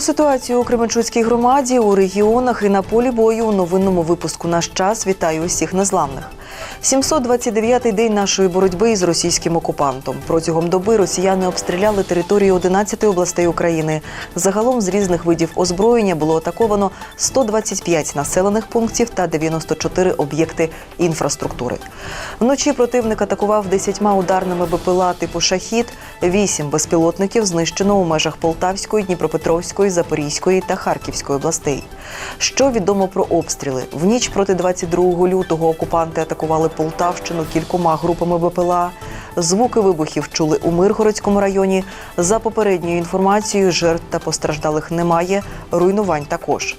Про ситуацію у Кременчуцькій громаді, у регіонах і на полі бою у новинному випуску «Наш час» вітаю усіх незламних. 729-й день нашої боротьби із російським окупантом. Протягом доби росіяни обстріляли територію 11 областей України. Загалом з різних видів озброєння було атаковано 125 населених пунктів та 94 об'єкти інфраструктури. Вночі противник атакував 10 ударними БПЛА типу «Шахід», 8 безпілотників знищено у межах Полтавської, Дніпропетровської, Запорізької та Харківської областей. Що відомо про обстріли? В ніч проти 22 лютого окупанти атакували Полтавщину кількома групами БПЛА. Звуки вибухів чули у Миргородському районі. За попередньою інформацією, жертв та постраждалих немає, руйнувань також.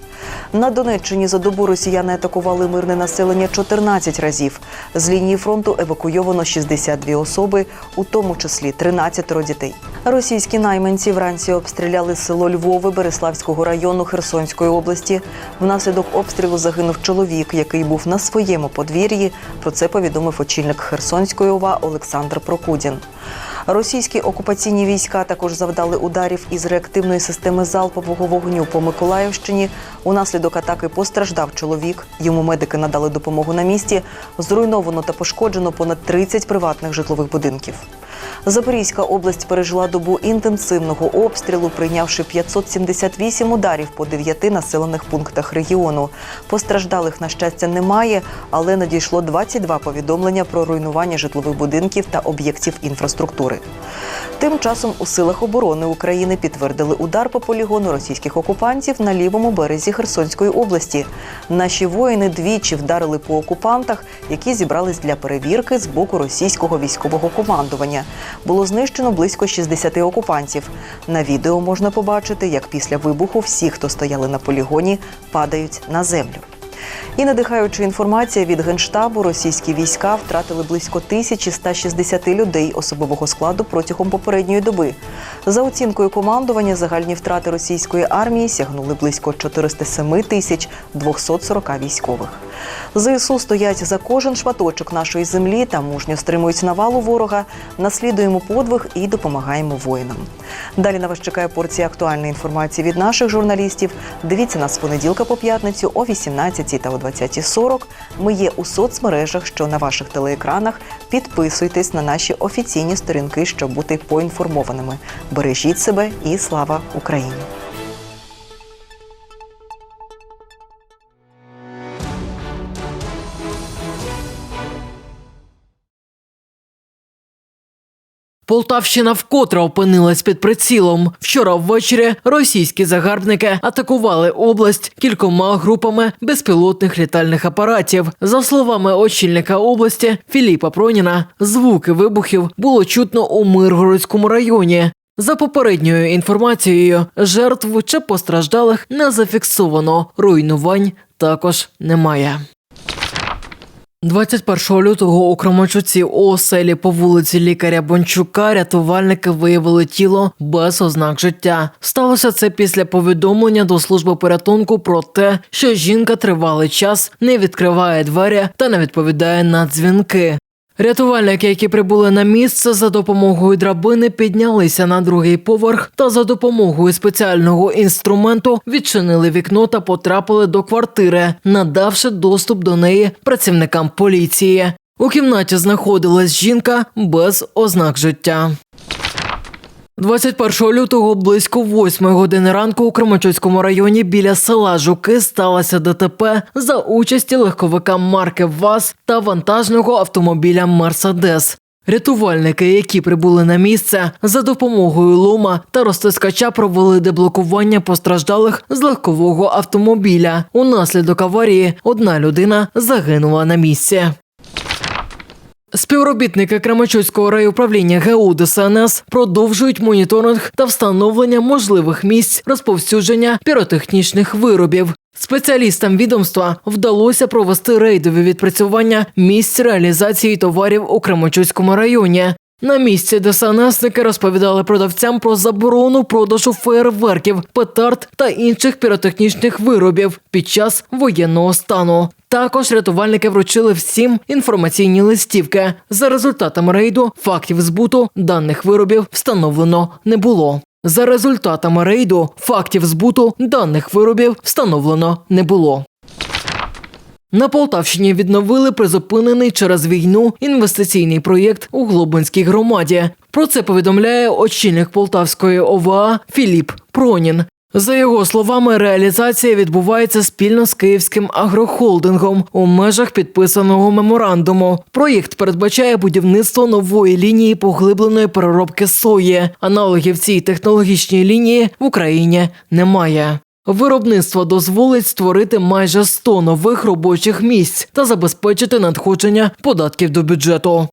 На Донеччині за добу росіяни атакували мирне населення 14 разів. З лінії фронту евакуйовано 62 особи, у тому числі 13 дітей. Російські найманці вранці обстріляли село Львове Береславського району Херсонської області. Внаслідок обстрілу загинув чоловік, який був на своєму подвір'ї. Про це повідомив очільник Херсонської ОВА Олександр Прокудін. Російські окупаційні війська також завдали ударів із реактивної системи залпового вогню по Миколаївщині. Унаслідок атаки постраждав чоловік. Йому медики надали допомогу на місці. Зруйновано та пошкоджено понад 30 приватних житлових будинків. Запорізька область пережила добу інтенсивного обстрілу, прийнявши 578 ударів по дев'яти населених пунктах регіону. Постраждалих, на щастя, немає, але надійшло 22 повідомлення про руйнування житлових будинків та об'єктів інфраструктури. Тим часом у силах оборони України підтвердили удар по полігону російських окупантів на лівому березі Херсонської області. Наші воїни двічі вдарили по окупантах, які зібрались для перевірки з боку російського військового командування. Було знищено близько 60 окупантів. На відео можна побачити, як після вибуху всі, хто стояли на полігоні, падають на землю. І надихаюча інформація від генштабу, російські війська втратили близько 1160 людей особового складу протягом попередньої доби. За оцінкою командування, загальні втрати російської армії сягнули близько 407 тисяч 240 військових. ЗСУ стоять за кожен шматочок нашої землі та мужньо стримують навалу ворога. Наслідуємо подвиг і допомагаємо воїнам. Далі на вас чекає порція актуальної інформації від наших журналістів. Дивіться нас з понеділка по п'ятницю о 18 та о 20.40. Ми є у соцмережах, що на ваших телеекранах. Підписуйтесь на наші офіційні сторінки, щоб бути поінформованими. Бережіть себе і слава Україні! Полтавщина вкотре опинилась під прицілом. Вчора ввечері російські загарбники атакували область кількома групами безпілотних літальних апаратів. За словами очільника області Філіпа Проніна, звуки вибухів було чутно у Миргородському районі. За попередньою інформацією, жертв чи постраждалих не зафіксовано. Руйнувань також немає. 21 лютого у Кромачуці у оселі по вулиці лікаря Бончука рятувальники виявили тіло без ознак життя. Сталося це після повідомлення до служби порятунку про те, що жінка тривалий час не відкриває двері та не відповідає на дзвінки. Рятувальники, які прибули на місце за допомогою драбини, піднялися на другий поверх та за допомогою спеціального інструменту відчинили вікно та потрапили до квартири, надавши доступ до неї працівникам поліції. У кімнаті знаходилась жінка без ознак життя. 21 лютого близько 8 години ранку у Кременчуцькому районі біля села Жуки сталося ДТП за участі легковика марки ВАЗ та вантажного автомобіля Мерседес. Рятувальники, які прибули на місце, за допомогою лома та розтискача провели деблокування постраждалих з легкового автомобіля. Унаслідок аварії одна людина загинула на місці. Співробітники Крамачуцького райуправління ГУ ДСНС продовжують моніторинг та встановлення можливих місць розповсюдження піротехнічних виробів. Спеціалістам відомства вдалося провести рейдові відпрацювання місць реалізації товарів у Крамачуцькому районі. На місці ДСНСники розповідали продавцям про заборону продажу феєрверків, петард та інших піротехнічних виробів під час воєнного стану. Також рятувальники вручили всім інформаційні листівки. За результатами рейду фактів збуту даних виробів встановлено не було. За результатами рейду фактів збуту даних виробів встановлено не було. На Полтавщині відновили призупинений через війну інвестиційний проєкт у Глобинській громаді. Про це повідомляє очільник Полтавської ОВА Філіп Пронін. За його словами, реалізація відбувається спільно з київським агрохолдингом у межах підписаного меморандуму. Проєкт передбачає будівництво нової лінії поглибленої переробки сої. Аналогів цій технологічній лінії в Україні немає. Виробництво дозволить створити майже 100 нових робочих місць та забезпечити надходження податків до бюджету.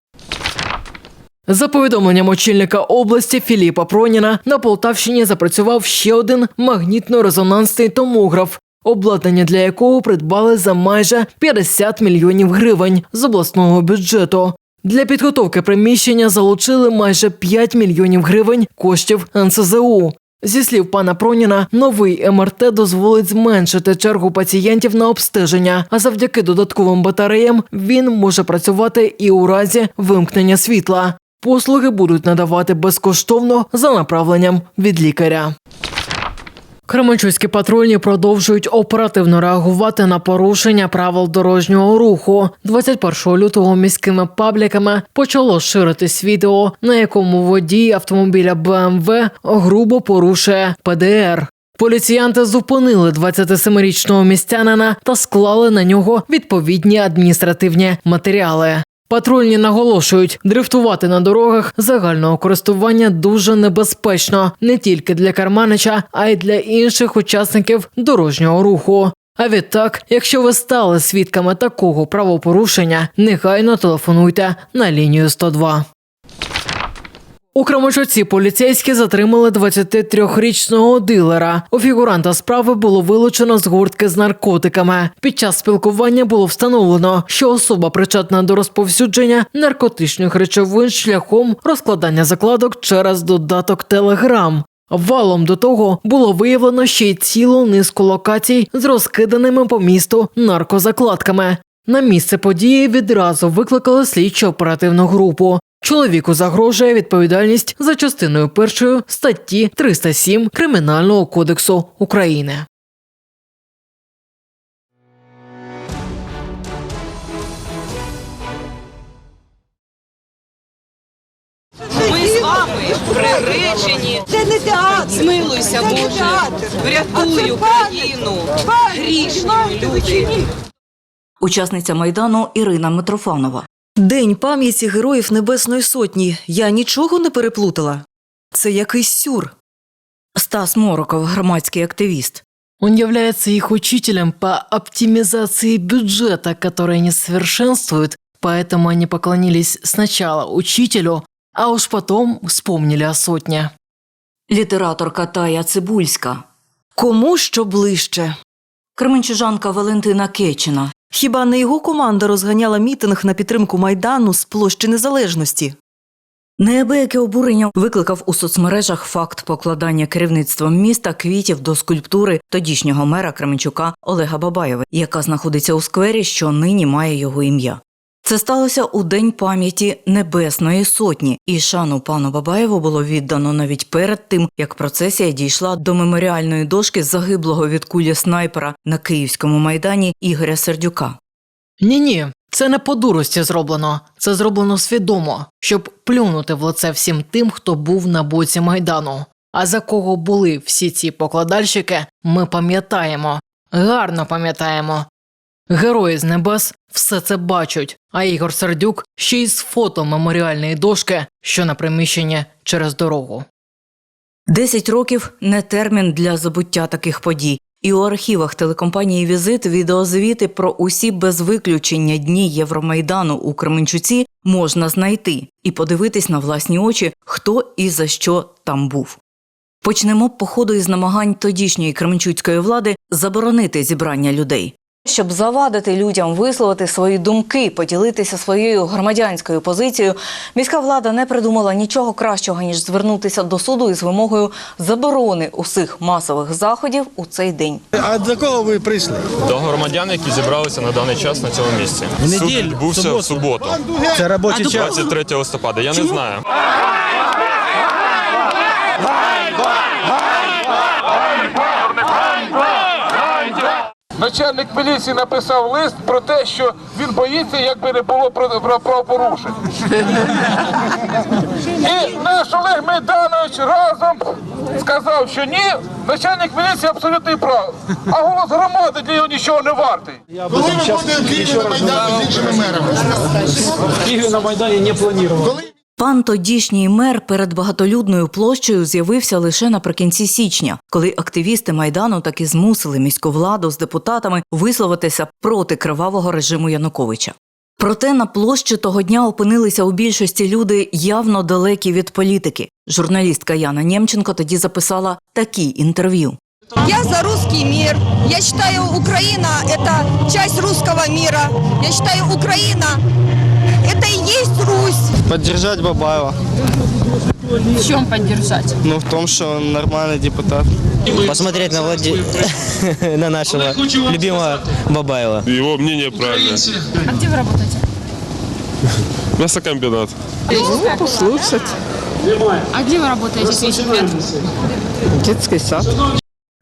За повідомленням очільника області Філіпа Проніна, на Полтавщині запрацював ще один магнітно-резонансний томограф, обладнання для якого придбали за майже 50 мільйонів гривень з обласного бюджету. Для підготовки приміщення залучили майже 5 мільйонів гривень коштів НСЗУ. Зі слів пана Проніна, новий МРТ дозволить зменшити чергу пацієнтів на обстеження, а завдяки додатковим батареям він може працювати і у разі вимкнення світла. Послуги будуть надавати безкоштовно за направленням від лікаря. Кременчуцькі патрульні продовжують оперативно реагувати на порушення правил дорожнього руху. 21 лютого міськими пабліками почало ширитись відео, на якому водій автомобіля БМВ грубо порушує ПДР. Поліціянти зупинили 27-річного містянина та склали на нього відповідні адміністративні матеріали. Патрульні наголошують, дрифтувати на дорогах загального користування дуже небезпечно не тільки для Карманича, а й для інших учасників дорожнього руху. А відтак, якщо ви стали свідками такого правопорушення, негайно телефонуйте на лінію 102. У Крамачоці поліцейські затримали 23-річного дилера. У фігуранта справи було вилучено згортки з наркотиками. Під час спілкування було встановлено, що особа причетна до розповсюдження наркотичних речовин шляхом розкладання закладок через додаток Телеграм. Валом до того було виявлено ще й цілу низку локацій з розкиданими по місту наркозакладками. На місце події відразу викликали слідчо оперативну групу. Чоловіку загрожує відповідальність за частиною першої статті 307 Кримінального кодексу України. Ми з вами приречені. Це не театр. Змилуйся, Це не Боже. театр. Врятуй Україну. Грішні люди. Учасниця майдану Ірина Митрофанова. День пам'яті героїв Небесної Сотні. Я нічого не переплутала. Це якийсь сюр. Стас Мороков, громадський активіст. Он является их учителем по оптимизации бюджета, который не совершенствует, поэтому они поклонились сначала учителю, а уж потом вспомнили о сотне. Літераторка Тая Цибульська. Кому що ближче. Кременчужанка Валентина Кечина. Хіба не його команда розганяла мітинг на підтримку майдану з площі незалежності? Неабияке обурення викликав у соцмережах факт покладання керівництвом міста квітів до скульптури тодішнього мера Кременчука Олега Бабаєва, яка знаходиться у сквері, що нині має його ім'я. Це сталося у день пам'яті Небесної Сотні, і шану пану Бабаєву було віддано навіть перед тим, як процесія дійшла до меморіальної дошки загиблого від кулі снайпера на київському майдані Ігоря Сердюка. Ні, ні, це не по дурості зроблено. Це зроблено свідомо, щоб плюнути в лице всім тим, хто був на боці майдану. А за кого були всі ці покладальщики, ми пам'ятаємо, гарно пам'ятаємо. Герої з небес все це бачать, а Ігор Сердюк ще й з фото меморіальної дошки, що на приміщенні через дорогу. Десять років не термін для забуття таких подій. І у архівах телекомпанії Візит відеозвіти про усі без виключення дні Євромайдану у Кременчуці можна знайти і подивитись на власні очі, хто і за що там був. Почнемо походу із намагань тодішньої кременчуцької влади заборонити зібрання людей. Щоб завадити людям висловити свої думки, поділитися своєю громадянською позицією, міська влада не придумала нічого кращого ніж звернутися до суду із вимогою заборони усіх масових заходів у цей день. А до кого ви прийшли? До громадян, які зібралися на даний час на цьому місці. Суд відбувся в суботу, Це робочий час. 23 листопада. Я не знаю. Начальник міліції написав лист про те, що він боїться, якби не було правопорушень. І наш Олег Майданович разом сказав, що ні, начальник міліції абсолютно прав. А голос громади для нього нічого не вартий. Коли ми будемо Києві на Майдані з іншими мерами? Киеве на Майдане не планировал. Пан тодішній мер перед багатолюдною площею з'явився лише наприкінці січня, коли активісти майдану таки змусили міську владу з депутатами висловитися проти кривавого режиму Януковича. Проте на площі того дня опинилися у більшості люди явно далекі від політики. Журналістка Яна Нємченко тоді записала такі інтерв'ю. Я за русский мир. Я считаю, Украина – это часть русского мира. Я считаю, Украина – это и есть Русь. Поддержать Бабаева. В чем поддержать? Ну, в том, что он нормальный депутат. Посмотреть на, Влади... на нашего любимого Бабаева. Его мнение правильное. А где вы работаете? Мясокомбинат. А где вы работаете, если не секрет?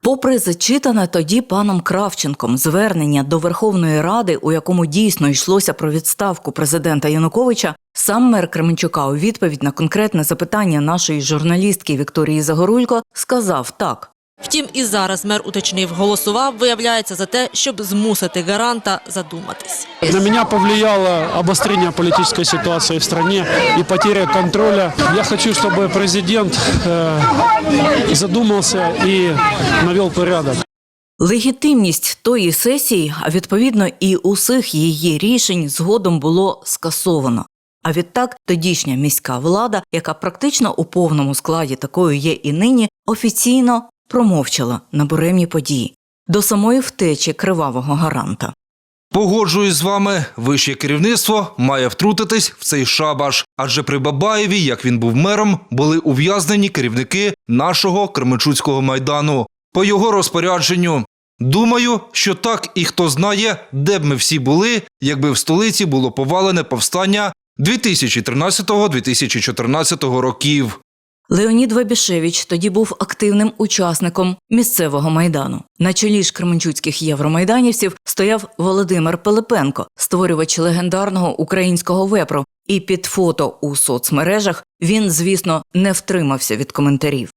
Попри зачитане тоді паном Кравченком звернення до Верховної Ради, у якому дійсно йшлося про відставку президента Януковича, сам мер Кременчука у відповідь на конкретне запитання нашої журналістки Вікторії Загорулько сказав так. Втім, і зараз мер уточнив, голосував, виявляється, за те, щоб змусити гаранта задуматись. На меня повлияло обострение политической ситуации в стране и потеря контроля. Я хочу, чтобы президент э, задумался и навел порядок. Легітимність тої сесії, а відповідно і усіх її рішень згодом було скасовано. А відтак тодішня міська влада, яка практично у повному складі такою є і нині, офіційно промовчала на буремні події до самої втечі кривавого гаранта. Погоджуюсь з вами, вище керівництво має втрутитись в цей шабаш, адже при Бабаєві, як він був мером, були ув'язнені керівники нашого Кременчуцького майдану по його розпорядженню. Думаю, що так і хто знає, де б ми всі були, якби в столиці було повалене повстання 2013-2014 років. Леонід Вебішевич тоді був активним учасником місцевого майдану. На чолі ж кременчуцьких євромайданівців стояв Володимир Пилипенко, створювач легендарного українського вепру. І під фото у соцмережах він, звісно, не втримався від коментарів.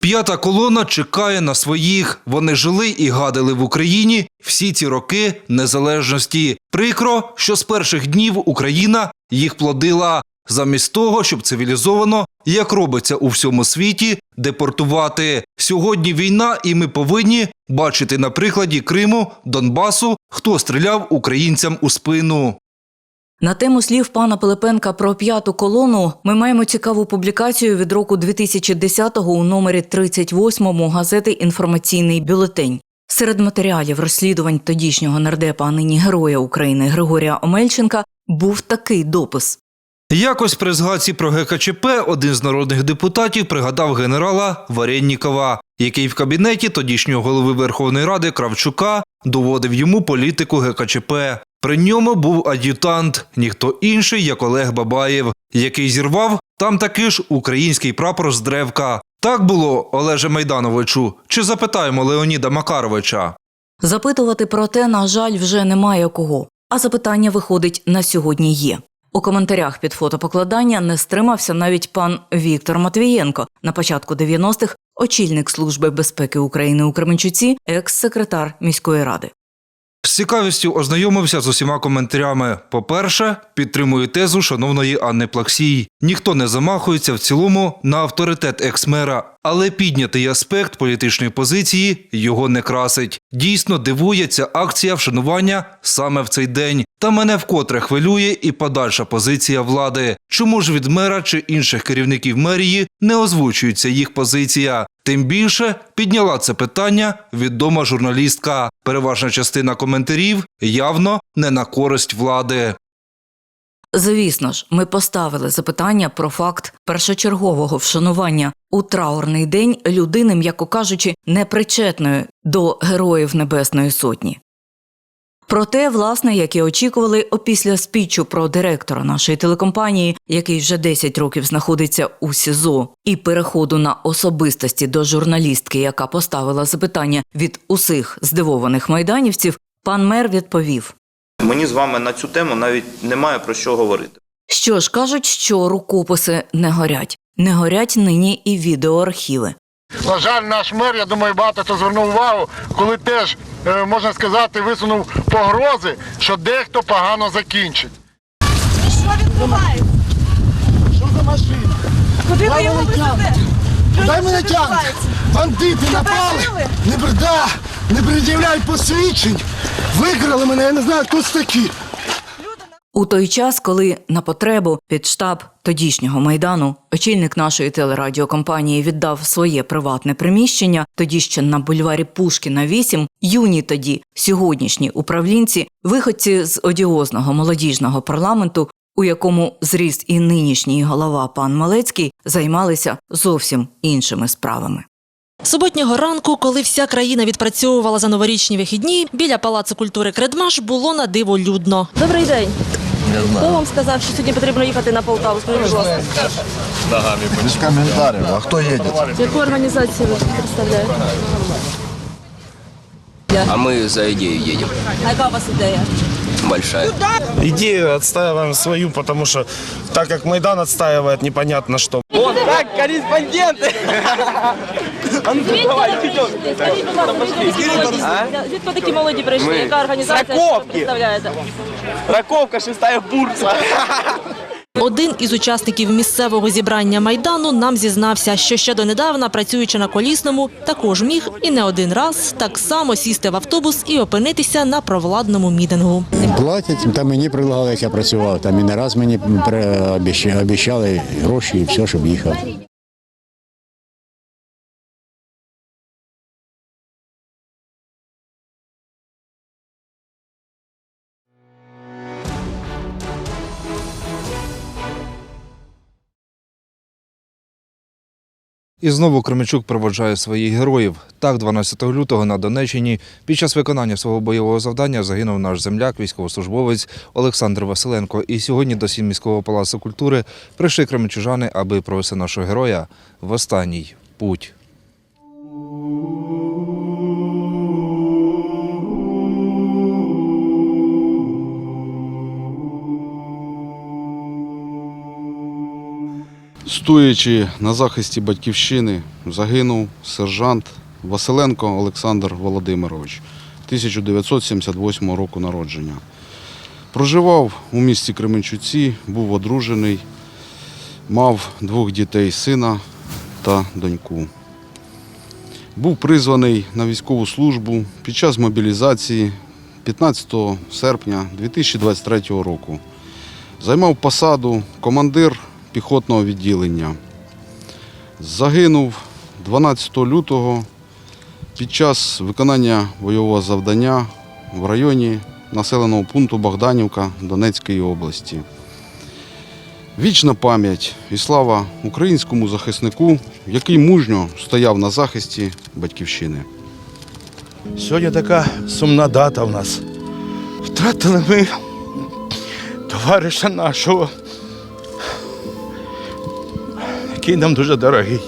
П'ята колона чекає на своїх. Вони жили і гадили в Україні всі ці роки незалежності. Прикро, що з перших днів Україна їх плодила, замість того, щоб цивілізовано, як робиться у всьому світі, депортувати. Сьогодні війна, і ми повинні бачити на прикладі Криму, Донбасу, хто стріляв українцям у спину. На тему слів пана Пилипенка про п'яту колону ми маємо цікаву публікацію від року 2010-го у номері 38 газети Інформаційний бюлетень. Серед матеріалів розслідувань тодішнього нардепа, а нині героя України Григорія Омельченка був такий допис. Якось при згадці про ГКЧП один з народних депутатів пригадав генерала Варєннікова, який в кабінеті тодішнього голови Верховної Ради Кравчука доводив йому політику ГКЧП. При ньому був ад'ютант, ніхто інший, як Олег Бабаєв, який зірвав там таки ж український прапор з древка. Так було, Олеже Майдановичу, чи запитаємо Леоніда Макаровича? Запитувати про те, на жаль, вже немає кого. А запитання виходить на сьогодні є. У коментарях під фотопокладання не стримався навіть пан Віктор Матвієнко на початку 90-х очільник Служби безпеки України у Кременчуці, екс-секретар міської ради. З цікавістю ознайомився з усіма коментарями. По-перше, підтримую тезу шановної Анни Плаксій. Ніхто не замахується в цілому на авторитет екс-мера, але піднятий аспект політичної позиції його не красить. Дійсно дивує ця акція вшанування саме в цей день. Та мене вкотре хвилює і подальша позиція влади. Чому ж від мера чи інших керівників мерії не озвучується їх позиція? Тим більше підняла це питання відома журналістка. Переважна частина коментарів явно не на користь влади. Звісно ж, ми поставили запитання про факт першочергового вшанування у траурний день людини, м'яко кажучи, непричетної до героїв Небесної Сотні. Проте, власне, як і очікували, опісля спічу про директора нашої телекомпанії, який вже 10 років знаходиться у СІЗО, і переходу на особистості до журналістки, яка поставила запитання від усіх здивованих майданівців, пан мер відповів. Мені з вами на цю тему навіть немає про що говорити. Що ж кажуть, що рукописи не горять. Не горять нині і відеоархіви. На жаль, наш мер, я думаю, багато хто звернув увагу, коли теж, е, можна сказати, висунув погрози, що дехто погано закінчить. Що відбувається? Що за машина? Куди ви його везете? Дай мене тягнуть! Бандити напали! Не бреда! Не пред'являють посвідчень! Викрали мене, я не знаю, хто це такі. У той час, коли на потребу під штаб тодішнього майдану очільник нашої телерадіокомпанії віддав своє приватне приміщення, тоді ще на бульварі Пушкіна 8, юні тоді сьогоднішні управлінці, виходці з одіозного молодіжного парламенту, у якому зріс і нинішній голова пан Малецький, займалися зовсім іншими справами. Суботнього ранку, коли вся країна відпрацьовувала за новорічні вихідні, біля палацу культури Кредмаш було на диво людно. Добрий день. Хто вам сказав, що сьогодні потрібно їхати на Полтаву? Скажіть, будь ласка. Без коментарів, а хто їде? Яку організацію ви представляєте? А мы за идею едем. А яка у вас ідея? Большая. Идею отстаиваем свою, потому что так как Майдан отстаивает непонятно что. Звідки такі молоді прийшли? Яка організація? Що ви представляєте? Раковка, шестая бурса. Один із учасників місцевого зібрання майдану нам зізнався, що ще донедавна, працюючи на колісному, також міг і не один раз так само сісти в автобус і опинитися на провладному мітингу. Платять, та мені предлагали, як я працював. Там і не раз мені обіщали гроші і все, щоб їхав. І знову Кременчук проводжає своїх героїв. Так, 12 лютого на Донеччині під час виконання свого бойового завдання загинув наш земляк, військовослужбовець Олександр Василенко. І сьогодні до сім міського палацу культури прийшли кременчужани, аби провести нашого героя в останній путь. Стоячи на захисті батьківщини, загинув сержант Василенко Олександр Володимирович 1978 року народження. Проживав у місті Кременчуці, був одружений, мав двох дітей сина та доньку. Був призваний на військову службу під час мобілізації 15 серпня 2023 року. Займав посаду командир піхотного відділення. Загинув 12 лютого під час виконання бойового завдання в районі населеного пункту Богданівка Донецької області. Вічна пам'ять і слава українському захиснику, який мужньо стояв на захисті батьківщини. Сьогодні така сумна дата в нас. Втратили ми товариша нашого, який нам дуже дорогий.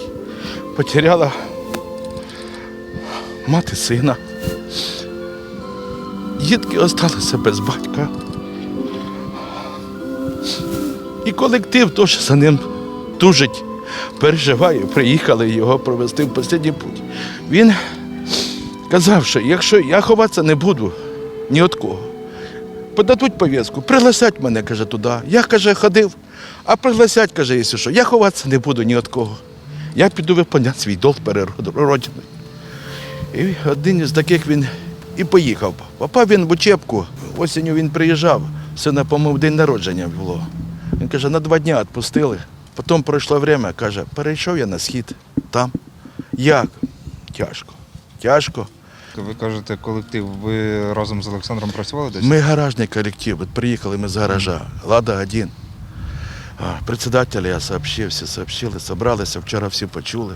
Потеряла мати сина. Дітки залишилися без батька. І колектив теж за ним тужить, переживає. Приїхали його провести в останній путь. Він казав, що якщо я ховатися не буду ні від кого, подадуть пов'язку, пригласять мене, каже, туди. Я, каже, ходив, а пригласять, каже, якщо що, я ховатися не буду ні від кого. Я піду виконати свій долг перед родиною. І один із таких він і поїхав. Попав він в учебку, осінню він приїжджав, сина, по-моєму, день народження було. Він каже, на два дні відпустили. Потім пройшло время, каже, перейшов я на схід там. Як? Тяжко. Тяжко. Ви кажете, колектив, ви разом з Олександром працювали десь? Ми гаражний колектив, от приїхали ми з гаража, Лада 1 Председателя я сообщив, всі сообщили, собралися, вчора всі почули.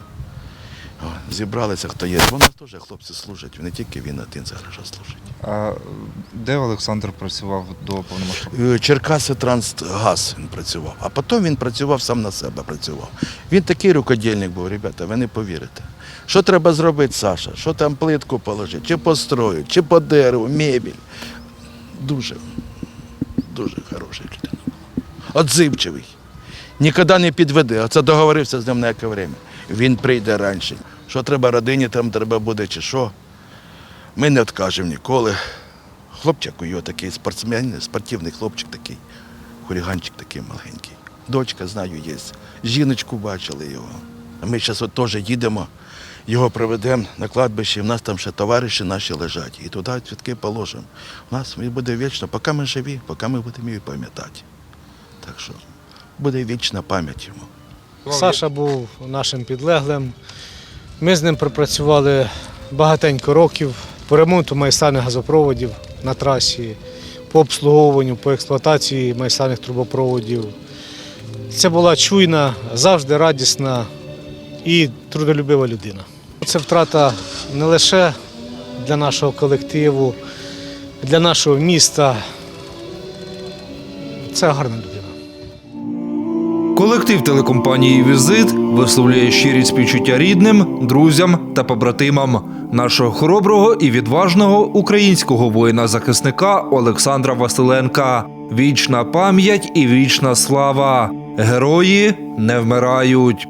Зібралися, хто є. Бо нас теж хлопці служать, не тільки він один зараз служить. А де Олександр працював до повномасштабного? Е, Черкаси Трансгаз він працював, а потім він працював сам на себе. Працював. Він такий рукодільник був, ребята, ви не повірите. Що треба зробити, Саша? Що там плитку положити, чи построїть, чи по дереву, мебіль. Дуже, дуже хороший людина. Отзивчивий. Ніколи не підведе. Оце договорився з ним на яке время. Він прийде раніше. Що треба родині, там треба буде, чи що. Ми не відкажемо ніколи. Хлопчик у його такий спортсмен, спортивний хлопчик такий, хуліганчик такий маленький. Дочка, знаю, є. Жіночку бачили його. Ми зараз теж їдемо, його проведемо на кладбище, в нас там ще товариші наші лежать. І туди цвітки положимо. У нас він буде вічно, поки ми живі, поки ми будемо її пам'ятати. Так що буде вічна пам'ять йому. Саша був нашим підлеглим. Ми з ним пропрацювали багатенько років по ремонту майсальних газопроводів на трасі, по обслуговуванню, по експлуатації майсальних трубопроводів. Це була чуйна, завжди радісна і трудолюбива людина. Це втрата не лише для нашого колективу, для нашого міста. Це гарна людина. Колектив телекомпанії Візит висловлює щирі співчуття рідним, друзям та побратимам нашого хороброго і відважного українського воїна-захисника Олександра Василенка. Вічна пам'ять і вічна слава. Герої не вмирають.